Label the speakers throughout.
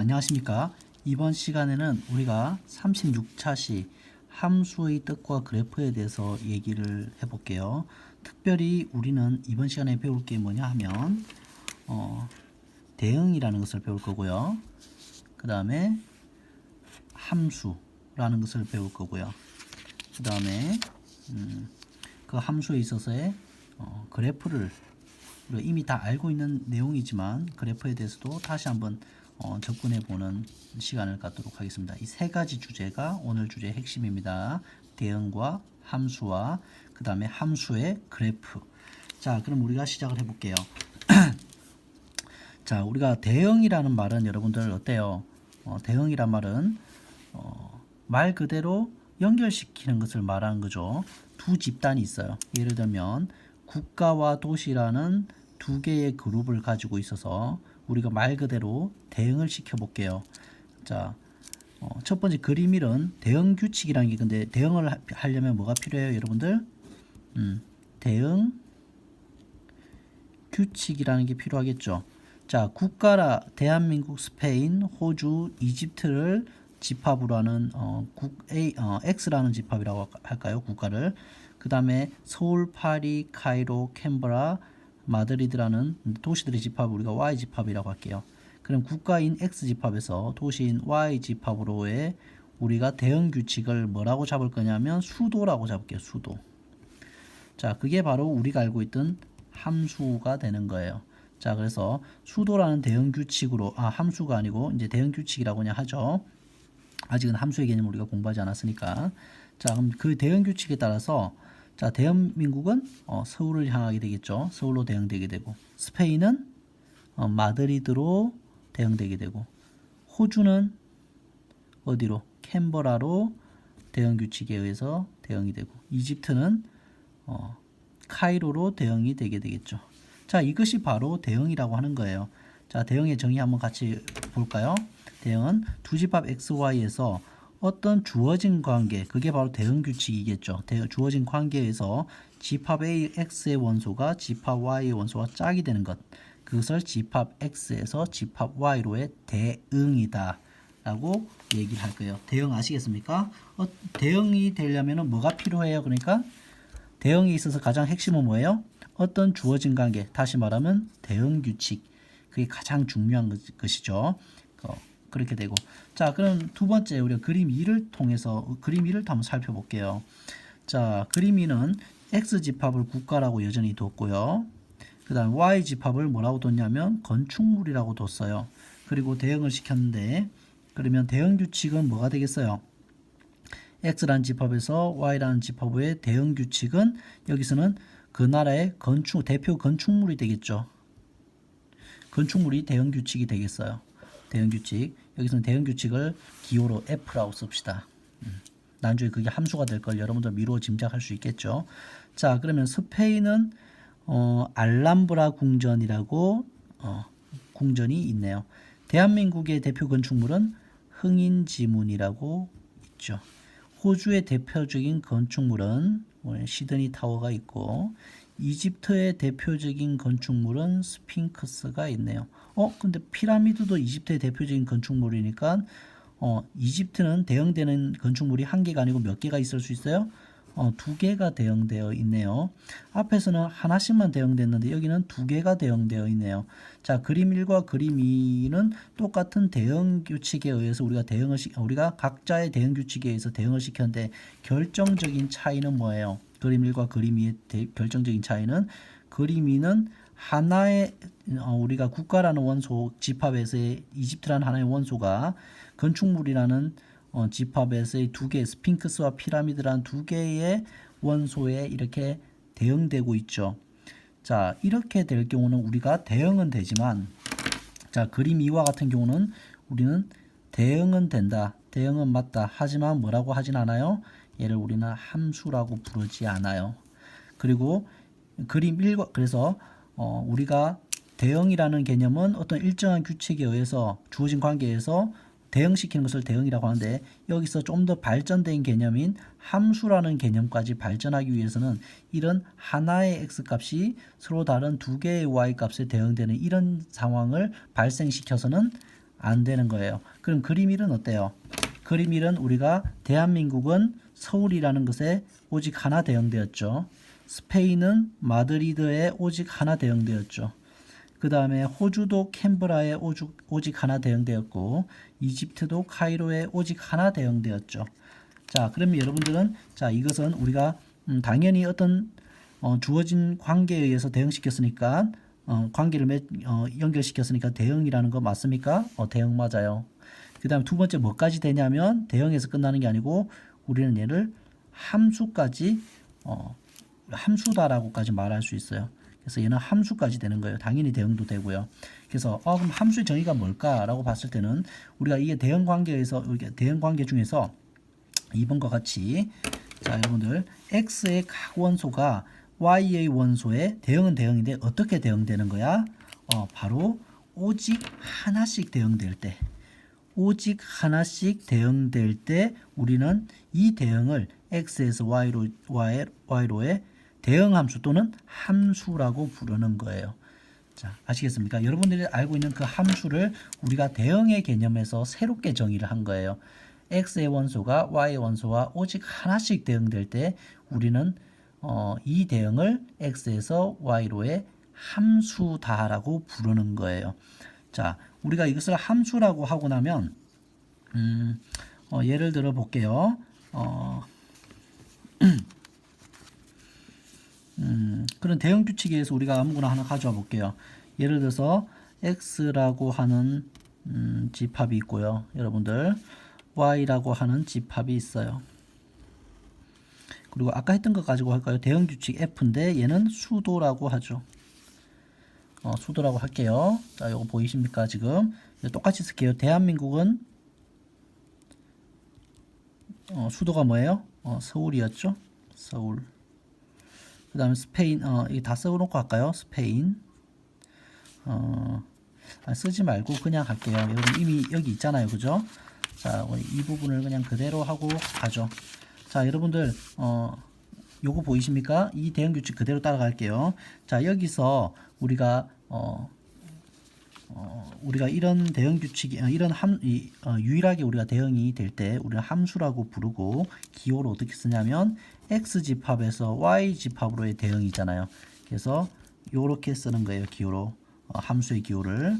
Speaker 1: 안녕하십니까? 이번 시간에는 우리가 36차시 함수의 뜻과 그래프에 대해서 얘기를 해 볼게요. 특별히 우리는 이번 시간에 배울 게 뭐냐 하면 어, 대응이라는 것을 배울 거고요. 그 다음에 함수라는 것을 배울 거고요. 그 다음에 음, 그 함수에 있어서의 어, 그래프를 이미 다 알고 있는 내용이지만 그래프에 대해서도 다시 한번 어, 접근해 보는 시간을 갖도록 하겠습니다. 이 세 가지 주제가 오늘 주제의 핵심입니다. 대응과 함수와 그 다음에 함수의 그래프. 자, 그럼 우리가 시작을 해볼게요. 자, 우리가 대응이라는 말은 여러분들 어때요? 어, 대응이란 말은 어, 말 그대로 연결시키는 것을 말하는 거죠. 두 집단이 있어요. 예를 들면 국가와 도시라는 두 개의 그룹을 가지고 있어서 우리가 말 그대로 대응을 시켜 볼게요. 자, 어, 첫 번째 그림 1은 대응 규칙이라는 게 근데 대응을 하- 하려면 뭐가 필요해요, 여러분들? 음, 대응 규칙이라는 게 필요하겠죠. 자, 국가라 대한민국, 스페인, 호주, 이집트를 집합으로 하는 어, 국 A 어, X라는 집합이라고 할까요? 국가를. 그다음에 서울, 파리, 카이로, 캔버라, 마드리드라는 도시들의 집합을 우리가 Y 집합이라고 할게요. 그럼 국가인 X 집합에서 도시인 Y 집합으로의 우리가 대응 규칙을 뭐라고 잡을 거냐면 수도라고 잡을게요. 수도. 자, 그게 바로 우리가 알고 있던 함수가 되는 거예요. 자, 그래서 수도라는 대응 규칙으로 아, 함수가 아니고 이제 대응 규칙이라고 그냥 하죠. 아직은 함수의 개념을 우리가 공부하지 않았으니까. 자, 그럼 그 대응 규칙에 따라서 자, 대한민국은 어, 서울을 향하게 되겠죠. 서울로 대응되게 되고 스페인은 어, 마드리드로 대응되게 되고 호주는 어디로 캔버라로 대응 규칙에 의해서 대응이 되고 이집트는 어, 카이로로 대응이 되게 되겠죠. 자, 이것이 바로 대응이라고 하는 거예요. 자, 대응의 정의 한번 같이 볼까요? 대응은 두 집합 XY에서 어떤 주어진 관계, 그게 바로 대응 규칙이겠죠. 대, 주어진 관계에서 집합 A X의 원소가 집합 Y의 원소와 짝이 되는 것. 그것을 집합 X에서 집합 Y로의 대응이다. 라고 얘기를 할 거예요. 대응 아시겠습니까? 어, 대응이 되려면 뭐가 필요해요? 그러니까 대응에 있어서 가장 핵심은 뭐예요? 어떤 주어진 관계, 다시 말하면 대응 규칙. 그게 가장 중요한 것- 것이죠. 어, 그렇게 되고. 자, 그럼 두 번째 우리가 그림 2를 통해서 어, 그림 2를 한번 살펴볼게요. 자, 그림 2는 X 집합을 국가라고 여전히 뒀고요. 그 다음 Y 집합을 뭐라고 뒀냐면 건축물이라고 뒀어요. 그리고 대응을 시켰는데 그러면 대응 규칙은 뭐가 되겠어요? X라는 집합에서 Y라는 집합의 대응 규칙은 여기서는 그 나라의 건축 대표 건축물이 되겠죠. 건축물이 대응 규칙이 되겠어요. 대응 규칙. 여기서는 대응 규칙을 기호로 F라고 씁시다. 음. 나중에 그게 함수가 될 걸 여러분들 미루어 짐작할 수 있겠죠. 자, 그러면 스페인은 어, 알람브라 궁전이라고 어, 궁전이 있네요. 대한민국의 대표 건축물은 흥인지문이라고 있죠. 호주의 대표적인 건축물은 뭐 시드니 타워가 있고 이집트의 대표적인 건축물은 스핑크스가 있네요. 어, 근데 피라미드도 이집트의 대표적인 건축물이니까 어, 이집트는 대형되는 건축물이 한 개가 아니고 몇 개가 있을 수 있어요? 어, 두 개가 대형되어 있네요. 앞에서는 하나씩만 대형됐는데 여기는 두 개가 대형되어 있네요. 자, 그림 1과 그림 2는 똑같은 대응 규칙에 의해서 우리가 대응을 시, 우리가 각자의 대응 규칙에 의해서 대응을 시켰는데 결정적인 차이는 뭐예요? 그림 1과 그림 2의 대- 결정적인 차이는 그림 2는 하나의 어, 우리가 국가라는 원소 집합에서의 이집트라는 하나의 원소가 건축물이라는 어, 집합에서의 두 개, 스핑크스와 피라미드라는 두 개의 원소에 이렇게 대응되고 있죠. 자, 이렇게 될 경우는 우리가 대응은 되지만, 자, 그림 2와 같은 경우는 우리는 대응은 된다, 대응은 맞다, 하지만 뭐라고 하진 않아요? 얘를 우리는 함수라고 부르지 않아요. 그리고 그림 1과 그래서 어, 우리가 대응이라는 개념은 어떤 일정한 규칙에 의해서 주어진 관계에서 대응시키는 것을 대응이라고 하는데 여기서 좀 더 발전된 개념인 함수라는 개념까지 발전하기 위해서는 이런 하나의 x 값이 서로 다른 두 개의 y 값에 대응되는 이런 상황을 발생시켜서는 안 되는 거예요. 그럼 그림 1은 어때요? 그림 1은 우리가 대한민국은 서울이라는 것에 오직 하나 대응되었죠. 스페인은 마드리드에 오직 하나 대응되었죠. 그 다음에 호주도 캔버라에 오죽, 오직 하나 대응되었고 이집트도 카이로에 오직 하나 대응되었죠. 자, 그러면 여러분들은 자 이것은 우리가 음, 당연히 어떤 어, 주어진 관계에 의해서 대응시켰으니까 어, 관계를 맺, 어, 연결시켰으니까 대응이라는 거 맞습니까? 어, 대응 맞아요. 그 다음 두 번째 뭐까지 되냐면 대응에서 끝나는 게 아니고 우리는 얘를 함수까지 어, 함수다라고까지 말할 수 있어요. 그래서 얘는 함수까지 되는 거예요. 당연히 대응도 되고요. 그래서 어, 그럼 함수의 정의가 뭘까라고 봤을 때는 우리가 이게 대응 관계에서 대응 관계 중에서 2번과 같이 자 여러분들 x의 각 원소가 y의 원소에 대응은 대응인데 어떻게 대응되는 거야? 어, 바로 오직 하나씩 대응될 때 오직 하나씩 대응될 때 우리는 이 대응을 x에서 y로 y, y로의 대응 함수 또는 함수라고 부르는 거예요. 자, 아시겠습니까? 여러분들이 알고 있는 그 함수를 우리가 대응의 개념에서 새롭게 정의를 한 거예요. x의 원소가 y의 원소와 오직 하나씩 대응될 때 우리는 어, 이 대응을 x에서 y로의 함수다라고 부르는 거예요. 자, 우리가 이것을 함수라고 하고 나면 음, 어, 예를 들어 볼게요. 어, 음, 그런 대응 규칙에 의해서 우리가 아무거나 하나 가져와 볼게요. 예를 들어서 x라고 하는 음, 집합이 있고요. 여러분들 y라고 하는 집합이 있어요. 그리고 아까 했던 것 가지고 할까요? 대응 규칙 f인데 얘는 수도라고 하죠. 어, 수도라고 할게요. 자, 이거 보이십니까? 지금 똑같이 쓸게요. 대한민국은 어, 수도가 뭐예요? 어, 서울이었죠. 서울. 그 다음에 스페인, 어, 이게 다 써놓고 할까요? 스페인. 어, 아, 쓰지 말고 그냥 할게요. 여러분 이미 여기 있잖아요. 그죠? 자, 이 부분을 그냥 그대로 하고 가죠. 자, 여러분들, 어, 요거 보이십니까? 이 대응 규칙 그대로 따라갈게요. 자, 여기서 우리가, 어, 어, 우리가 이런 대응 규칙이, 어, 이런 함, 이, 어, 유일하게 우리가 대응이 될 때 우리는 함수라고 부르고 기호를 어떻게 쓰냐면 x 집합에서 y 집합으로의 대응이잖아요. 그래서 요렇게 쓰는 거예요. 기호로. 어, 함수의 기호를.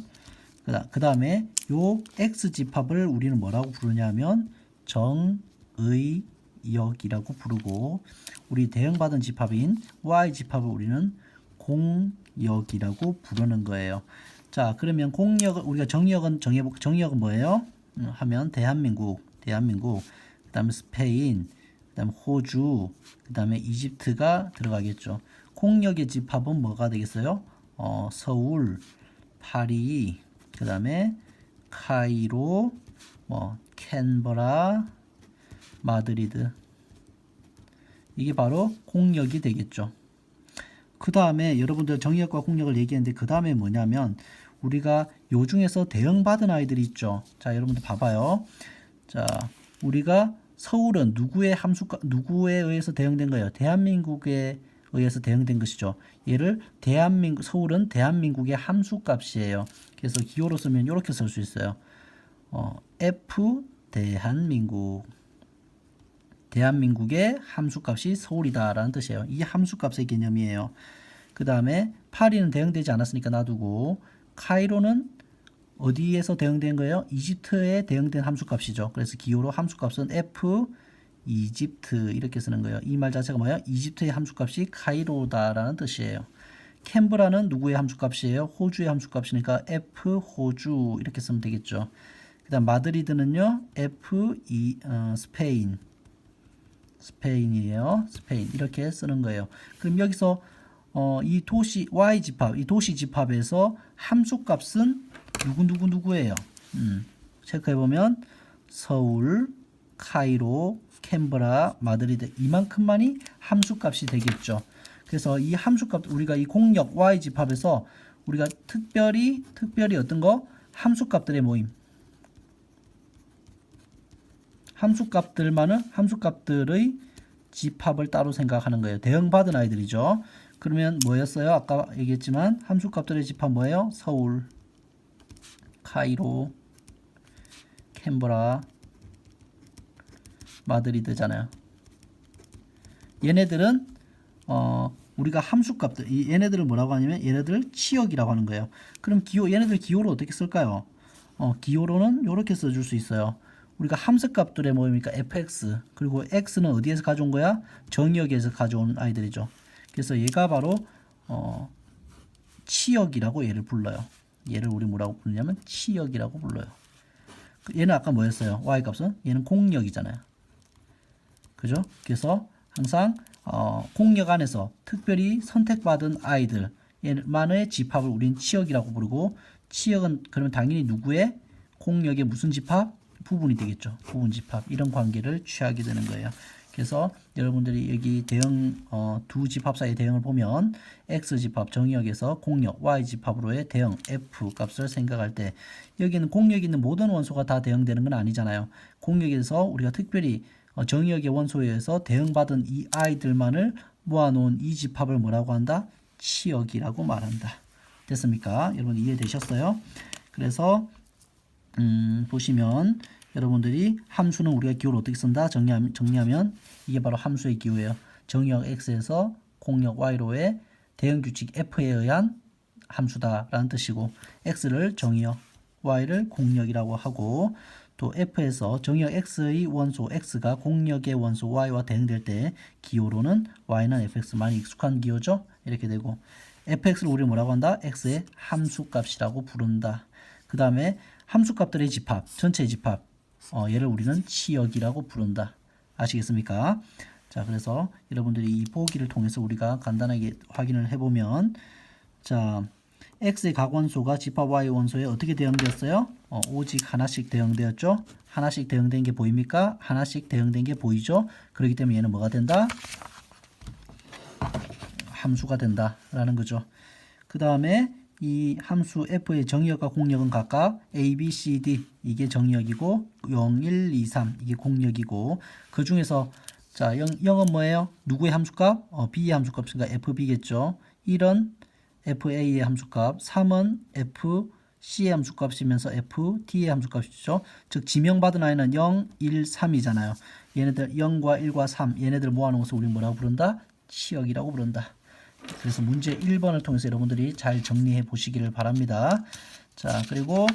Speaker 1: 그 다음에 요 x 집합을 우리는 뭐라고 부르냐면 정의역이라고 부르고 우리 대응받은 집합인 y 집합을 우리는 공역이라고 부르는 거예요. 자 그러면 공역 우리가 정역은 정해 정역은 뭐예요? 음, 하면 대한민국 대한민국 그다음에 스페인 그다음에 호주 그다음에 이집트가 들어가겠죠. 공역의 집합은 뭐가 되겠어요? 어, 서울 파리 그 다음에 카이로, 뭐 캔버라, 마드리드 이게 바로 공력이 되겠죠. 그 다음에 여러분들 정의역과 공력을 얘기했는데 그 다음에 뭐냐면 우리가 요 중에서 대응받은 아이들이 있죠. 자 여러분들 봐봐요. 자 우리가 서울은 누구의 함수 누구에 의해서 대응된 거예요? 대한민국에 의해서 대응된 것이죠. 얘를 대한민국 서울은 대한민국의 함수값이에요. 그래서 기호로 쓰면 이렇게 쓸 수 있어요. 어, F 대한민국 대한민국의 함수값이 서울이다라는 뜻이에요. 이 함수값의 개념이에요. 그 다음에 파리는 대응되지 않았으니까 놔두고 카이로는 어디에서 대응된 거예요? 이집트에 대응된 함수값이죠. 그래서 기호로 함수값은 F 이집트 이렇게 쓰는 거예요. 이 말 자체가 뭐야? 이집트의 함수값이 카이로다라는 뜻이에요. 캔브라는 누구의 함수값이에요? 호주의 함수값이니까 F 호주 이렇게 쓰면 되겠죠. 그다음 마드리드는요. F 이 어, 스페인 스페인이에요. 스페인 이렇게 쓰는 거예요. 그럼 여기서 어, 이 도시 Y 집합, 이 도시 집합에서 함수값은 누구 누구 누구예요? 음, 체크해 보면 서울, 카이로, 캔버라, 마드리드 이만큼만이 함수값이 되겠죠. 그래서 이 함수값 우리가 이 공역 y 집합에서 우리가 특별히 특별히 어떤 거 함수값들의 모임 함수값들만은 함수값들의 집합을 따로 생각하는 거예요. 대응받은 아이들이죠. 그러면 뭐였어요? 아까 얘기했지만 함수값들의 집합 뭐예요? 서울, 카이로, 캔버라, 마드리드잖아요. 얘네들은 어 우리가 함수 값들 이 얘네들을 뭐라고 하냐면 얘네들 치역이라고 하는 거예요. 그럼 기호 얘네들 기호를 어떻게 쓸까요? 어 기호로는 이렇게 써줄 수 있어요. 우리가 함수 값들의 뭐입니까? fx 그리고 x는 어디에서 가져온 거야? 정의역에서 가져온 아이들이죠. 그래서 얘가 바로 어 치역이라고 얘를 불러요. 얘를 우리 뭐라고 부르냐면 치역이라고 불러요. 그 얘는 아까 뭐였어요? y 값은 얘는 공역이잖아요. 그죠? 그래서 항상 어, 공역 안에서 특별히 선택받은 아이들 만의 집합을 우린 치역이라고 부르고 치역은 그러면 당연히 누구의 공역의 무슨 집합? 부분이 되겠죠. 부분 집합 이런 관계를 취하게 되는 거예요. 그래서 여러분들이 여기 대형 어, 두 집합 사이의 대형을 보면 x 집합 정의역에서 공역 y 집합으로의 대형 f 값을 생각할 때 여기는 공역이 있는 모든 원소가 다 대응되는 건 아니잖아요. 공역에서 우리가 특별히 어, 정의역의 원소에 의해서 대응받은 이 아이들만을 모아놓은 이 집합을 뭐라고 한다? 치역이라고 말한다. 됐습니까? 여러분 이해되셨어요? 그래서 음, 보시면 여러분들이 함수는 우리가 기호를 어떻게 쓴다? 정리하면, 정리하면 이게 바로 함수의 기호예요. 정의역 x에서 공역 y로의 대응 규칙 f에 의한 함수다라는 뜻이고 x를 정의역 y를 공역이라고 하고 또 f에서 정의역 x의 원소 x가 공역의 원소 y와 대응될 때 기호로는 y는 fx 많이 익숙한 기호죠. 이렇게 되고 fx를 우리 뭐라고 한다? x의 함수값이라고 부른다. 그 다음에 함수값들의 집합, 전체 집합, 어, 얘를 우리는 치역이라고 부른다. 아시겠습니까? 자, 그래서 여러분들이 이 보기를 통해서 우리가 간단하게 확인을 해보면, 자, x의 각 원소가 집합 y 원소에 어떻게 대응되었어요? 어, 오직 하나씩 대응되었죠? 하나씩 대응된 게 보입니까? 하나씩 대응된 게 보이죠? 그렇기 때문에 얘는 뭐가 된다? 함수가 된다라는 거죠. 그 다음에 이 함수 f의 정의역과 공역은 각각 a, b, c, d 이게 정의역이고 0, 1, 2, 3 이게 공역이고 그 중에서 자 0, 0은 뭐예요? 누구의 함수값? 어, b의 함수값이니까 fb겠죠. 1은 fa의 함수값, 3은 fc의 함수값이면서 ft의 함수값이죠. 즉 지명받은 아이는 0, 1, 3이잖아요. 얘네들 0과 1과 3 얘네들 모아놓은 것을 우리 뭐라고 부른다? 치역이라고 부른다. 그래서 문제 1번을 통해서 여러분들이 잘 정리해 보시기를 바랍니다. 자, 그리고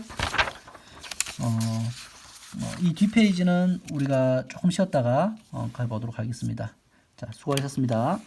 Speaker 1: 어, 어, 이 뒷페이지는 우리가 조금 쉬었다가 어, 가보도록 하겠습니다. 자, 수고하셨습니다.